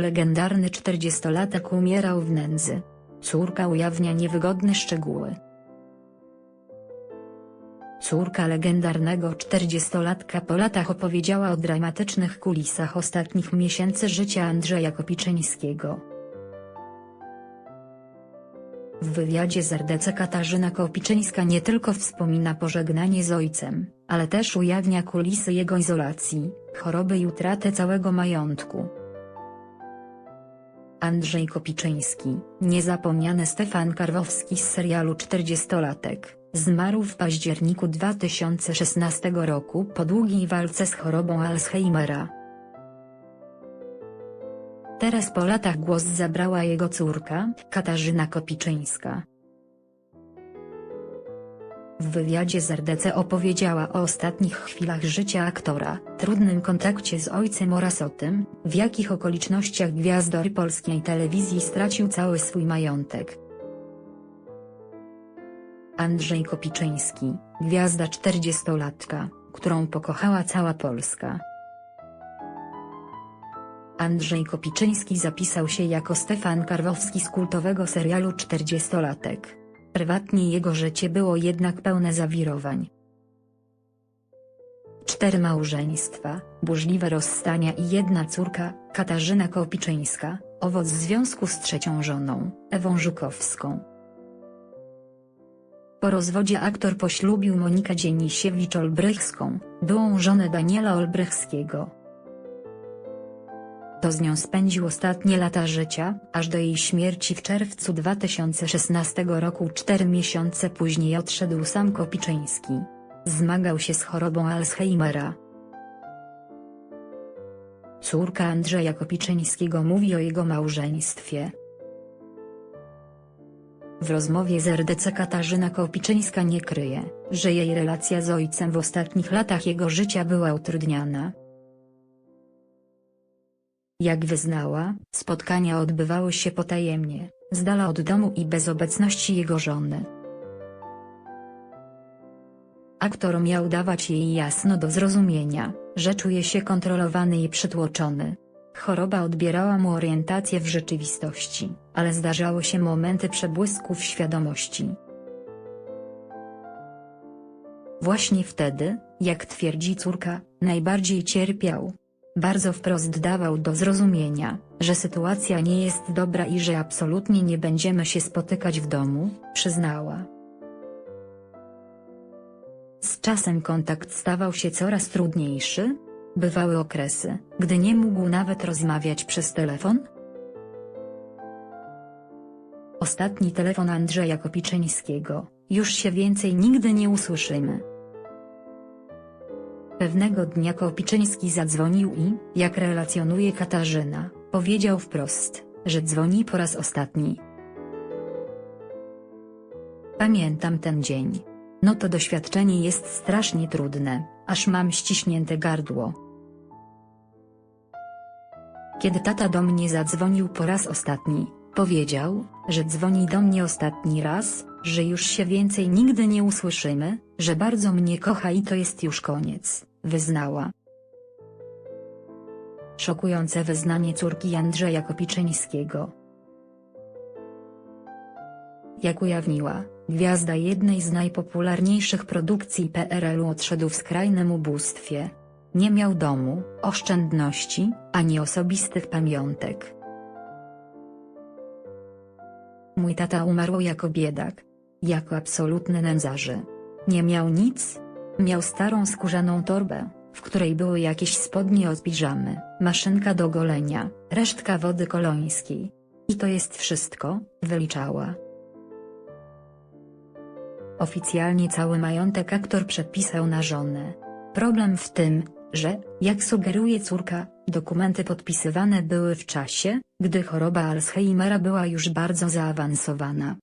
Legendarny 40-latek umierał w nędzy. Córka ujawnia niewygodne szczegóły. Córka legendarnego 40-latka po latach opowiedziała o dramatycznych kulisach ostatnich miesięcy życia Andrzeja Kopiczyńskiego. W wywiadzie z RDC Katarzyna Kopiczyńska nie tylko wspomina pożegnanie z ojcem, ale też ujawnia kulisy jego izolacji, choroby i utratę całego majątku. Andrzej Kopiczyński, niezapomniany Stefan Karwowski z serialu 40-latek, zmarł w październiku 2016 roku po długiej walce z chorobą Alzheimera. Teraz po latach głos zabrała jego córka, Katarzyna Kopiczyńska. W wywiadzie z RDC opowiedziała o ostatnich chwilach życia aktora, trudnym kontakcie z ojcem oraz o tym, w jakich okolicznościach gwiazdor polskiej telewizji stracił cały swój majątek. Andrzej Kopiczyński, gwiazda 40-latka, którą pokochała cała Polska. Andrzej Kopiczyński zapisał się jako Stefan Karwowski z kultowego serialu 40-latek. Prywatnie jego życie było jednak pełne zawirowań. Cztery małżeństwa, burzliwe rozstania i jedna córka, Katarzyna Kopiczyńska, owoc związku z trzecią żoną, Ewą Żukowską. Po rozwodzie aktor poślubił Monikę Dzienisiewicz-Olbrychską, byłą żonę Daniela Olbrychskiego. Z nią spędził ostatnie lata życia, aż do jej śmierci w czerwcu 2016 roku cztery miesiące później odszedł sam Kopiczyński. Zmagał się z chorobą Alzheimera. Córka Andrzeja Kopiczyńskiego mówi o jego małżeństwie. W rozmowie z RDC Katarzyna Kopiczyńska nie kryje, że jej relacja z ojcem w ostatnich latach jego życia była utrudniana. Jak wyznała, spotkania odbywały się potajemnie, z dala od domu i bez obecności jego żony. Aktor miał dawać jej jasno do zrozumienia, że czuje się kontrolowany i przytłoczony. Choroba odbierała mu orientację w rzeczywistości, ale zdarzały się momenty przebłysków świadomości. Właśnie wtedy, jak twierdzi córka, najbardziej cierpiał. Bardzo wprost dawał do zrozumienia, że sytuacja nie jest dobra i że absolutnie nie będziemy się spotykać w domu, przyznała. Z czasem kontakt stawał się coraz trudniejszy. Bywały okresy, gdy nie mógł nawet rozmawiać przez telefon. Ostatni telefon Andrzeja Kopiczyńskiego, już się więcej nigdy nie usłyszymy. Pewnego dnia Kopiczyński zadzwonił i, jak relacjonuje Katarzyna, powiedział wprost, że dzwoni po raz ostatni. Pamiętam ten dzień. No to doświadczenie jest strasznie trudne, aż mam ściśnięte gardło. Kiedy tata do mnie zadzwonił po raz ostatni, powiedział, że dzwoni do mnie ostatni raz, że już się więcej nigdy nie usłyszymy, że bardzo mnie kocha i to jest już koniec, wyznała. Szokujące wyznanie córki Andrzeja Kopiczyńskiego. Jak ujawniła, gwiazda jednej z najpopularniejszych produkcji PRL-u odszedł w skrajnym ubóstwie. Nie miał domu, oszczędności, ani osobistych pamiątek. Mój tata umarł jako biedak. Jako absolutny nędzarzy. Nie miał nic. Miał starą skórzaną torbę, w której były jakieś spodnie od piżamy, maszynka do golenia, resztka wody kolońskiej. I to jest wszystko, wyliczała. Oficjalnie cały majątek aktor przepisał na żonę. Problem w tym, że, jak sugeruje córka, dokumenty podpisywane były w czasie, gdy choroba Alzheimera była już bardzo zaawansowana.